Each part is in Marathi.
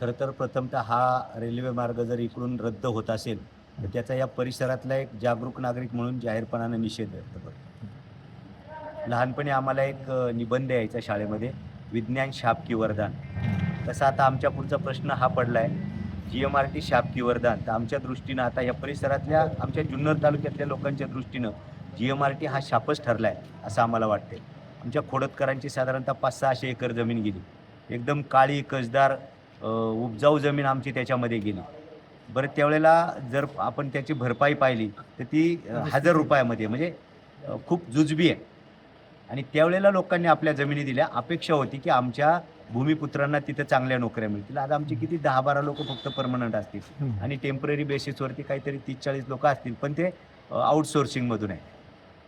खरं तर प्रथमतः हा रेल्वे मार्ग जर इकडून रद्द होत असेल तर त्याचा या परिसरातला एक जागरूक नागरिक म्हणून जाहीरपणानं निषेध व्यक्त करतो. लहानपणी आम्हाला एक निबंध यायचा शाळेमध्ये विज्ञान शाप की वरदान तसा आता आमच्या पुढचा प्रश्न हा पडला आहे जी एम आर टी शाप की वरदान तर आमच्या दृष्टीनं आता या परिसरातल्या आमच्या जुन्नर तालुक्यातल्या लोकांच्या दृष्टीनं जी एम आर टी हा शापच ठरला आहे असं आम्हाला वाटते आमच्या खोडतकरांची साधारणतः पाच सहाशे एकर जमीन गेली. एकदम काळी कसदार उपजाऊ जमीन आमची त्याच्यामध्ये गेली. बरं त्यावेळेला जर आपण त्याची भरपाई पाहिली तर ती हजार रुपयामध्ये म्हणजे खूप जुजबी आहे. आणि त्यावेळेला लोकांनी आपल्या जमिनी दिल्या. अपेक्षा होती की आमच्या भूमिपुत्रांना तिथं चांगल्या नोकऱ्या मिळतील. आता आमची किती दहा बारा लोक फक्त परमनंट असतील. आणि टेंपररी बेसिसवरती काहीतरी तीस चाळीस लोक असतील पण ते आउटसोर्सिंगमधून आहे.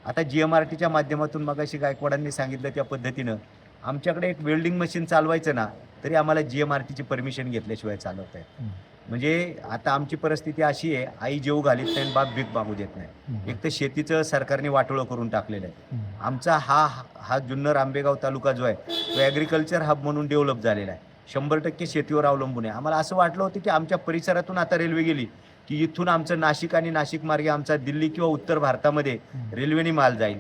आता जी एम आर टीच्या माध्यमातून मगाशी गायकवाडांनी सांगितलं त्या पद्धतीनं आमच्याकडे एक वेल्डिंग मशीन चालवायचं ना तरी आम्हाला जी एम आर टीची परमिशन घेतल्याशिवाय चालवता येत म्हणजे आता आमची परिस्थिती अशी आहे आई जेव घालीत नाही आणि बाप भीक मागू देत नाही. एक तर शेतीचं सरकारने वाटोळं करून टाकलेलं आहे. आमचा हा हा जुन्नर आंबेगाव तालुका जो आहे तो ॲग्रिकल्चर हब म्हणून डेव्हलप झालेला आहे. शंभर टक्के शेतीवर अवलंबून आहे. आम्हाला असं वाटलं होतं की आमच्या परिसरातून आता रेल्वे गेली की इथून आमचं नाशिक आणि नाशिक मार्गे आमचा दिल्ली किंवा उत्तर भारतामध्ये रेल्वेने माल जाईल.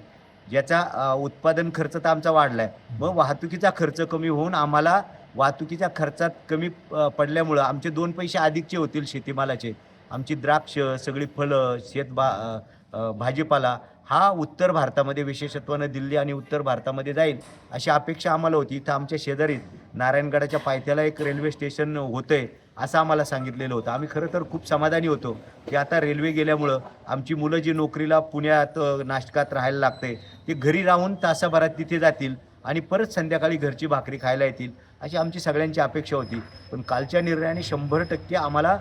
ज्याचा उत्पादन खर्च तर आमचा वाढला आहे मग वाहतुकीचा खर्च कमी होऊन आम्हाला वाहतुकीच्या खर्चात कमी पडल्यामुळं आमचे दोन पैसे अधिकचे होतील शेतीमालाचे. आमची द्राक्ष सगळी फळं शेतबा भाजीपाला हा उत्तर भारतामध्ये विशेषत्वानं दिल्ली आणि उत्तर भारतामध्ये जाईल अशी अपेक्षा आम्हाला होती. इथं आमच्या शेजारीच नारायणगडाच्या पायथ्याला एक रेल्वे स्टेशन होतं आहे असं आम्हाला सांगितलेलं होतं. आम्ही खरं तर खूप समाधानी होतो की आता रेल्वे गेल्यामुळं आमची मुलं जी नोकरीला पुण्यात नाशकात राहायला लागते ते घरी राहून तासाभरात तिथे जातील आणि परत संध्याकाळी घरची भाकरी खायला येतील अशी आमची सगळ्यांची अपेक्षा होती. पण कालच्या निर्णयाने शंभर टक्के आम्हाला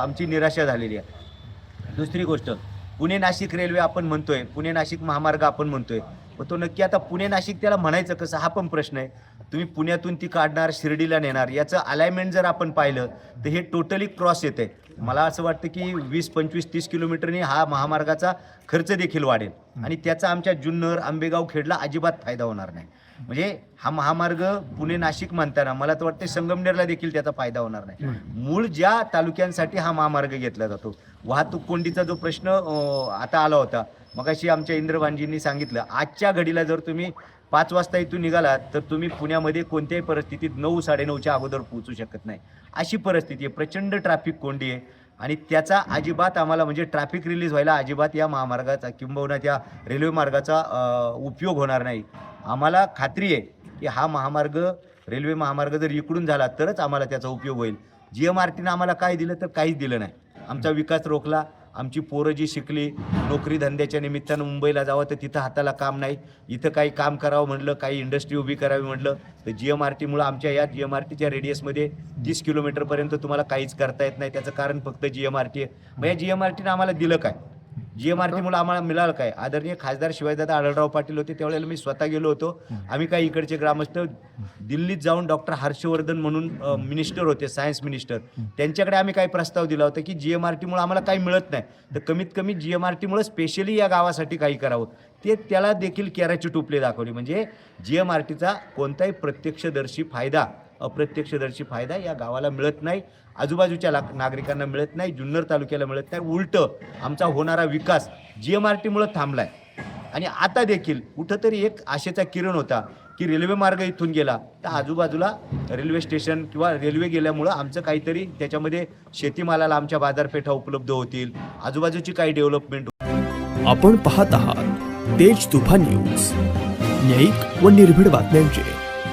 आमची निराशा झालेली आहे. दुसरी गोष्ट पुणे नाशिक रेल्वे आपण म्हणतोय पुणे नाशिक महामार्ग आपण म्हणतोय. मग तो नक्की आता पुणे नाशिक त्याला म्हणायचं कसं? हा पण प्रश्न आहे. तुम्ही पुण्यातून ती काढणार शिर्डीला नेणार याचं अलायमेंट जर आपण पाहिलं तर हे टोटली क्रॉस येते मला असं वाटतं की वीस पंचवीस तीस किलोमीटरनी हा महामार्गाचा खर्च देखील वाढेल. आणि त्याचा आमच्या जुन्नर आंबेगाव खेडला अजिबात फायदा होणार नाही. म्हणजे हा महामार्ग पुणे नाशिक म्हणताना मला तर वाटतं संगमनेरला देखील त्याचा फायदा होणार नाही. मूळ ज्या तालुक्यांसाठी हा महामार्ग घेतला जातो वाहतूक कोंडीचा जो प्रश्न आता आला होता मगाशी आमच्या इंद्रभानजींनी सांगितलं आजच्या घडीला जर तुम्ही पाच वाजता इथून निघालात तर तुम्ही पुण्यामध्ये कोणत्याही परिस्थितीत नऊ साडेनऊच्या अगोदर पोहोचू शकत नाही. अशी परिस्थिती आहे प्रचंड ट्रॅफिक कोंडी आहे आणि त्याचा अजिबात आम्हाला म्हणजे ट्रॅफिक रिलीज व्हायला अजिबात या महामार्गाचा किंबहुना त्या रेल्वे मार्गाचा उपयोग होणार नाही. आम्हाला खात्री आहे की हा महामार्ग रेल्वे महामार्ग जर इकडून झाला तरच आम्हाला त्याचा उपयोग होईल. जी एम आर टीनं आम्हाला काय दिलं तर काहीच दिलं नाही. आमचा विकास रोखला आमची पोरं जी शिकली नोकरी धंद्याच्या निमित्तानं मुंबईला जावं तर तिथं हाताला काम नाही. इथं काही काम करावं म्हटलं काही इंडस्ट्री उभी करावी म्हटलं तर जी एम आर टीमुळं आमच्या या जी एम आर टीच्या रेडियसमध्ये तीस किलोमीटरपर्यंत तुम्हाला काहीच करता येत नाही. त्याचं कारण फक्त जी एम आर टी आहे. मग या जी एम आर टीनं आम्हाला दिलं काय? जी एम आर टीमुळे आम्हाला मिळालं काय? आदरणीय खासदार शिवाजीदादा आढळराव पाटील होते त्यावेळेला मी स्वतः गेलो होतो. आम्ही काही इकडचे ग्रामस्थ दिल्लीत जाऊन डॉक्टर हर्षवर्धन म्हणून मिनिस्टर होते सायन्स मिनिस्टर. त्यांच्याकडे आम्ही काही प्रस्ताव दिला होता की जी एम आर टीमुळे आम्हाला काही मिळत नाही. तर कमीत कमी जी एम आर टीमुळे स्पेशली या गावासाठी काही करावं. ते त्याला देखील केराची टोपले दाखवली. म्हणजे जी एम आर टीचा कोणताही प्रत्यक्षदर्शी फायदा अप्रत्यक्षदर्शी फायदा या गावाला मिळत नाही आजूबाजूच्या ला नागरिकांना मिळत नाही जुन्नर तालुक्याला मिळत नाही. उलटं आमचा होणारा विकास जी एम आर टीमुळं थांबलाय. आणि आता देखील कुठंतरी एक आशेचा किरण होता की रेल्वे मार्ग इथून गेला तर आजूबाजूला रेल्वे स्टेशन किंवा रेल्वे गेल्यामुळं आमचं काहीतरी त्याच्यामध्ये शेतीमालाला आमच्या बाजारपेठा उपलब्ध होतील आजूबाजूची काही डेव्हलपमेंट आपण पाहत आहात तेज तुफान न्यूज. न्यायिक व निर्भीड बातम्यांचे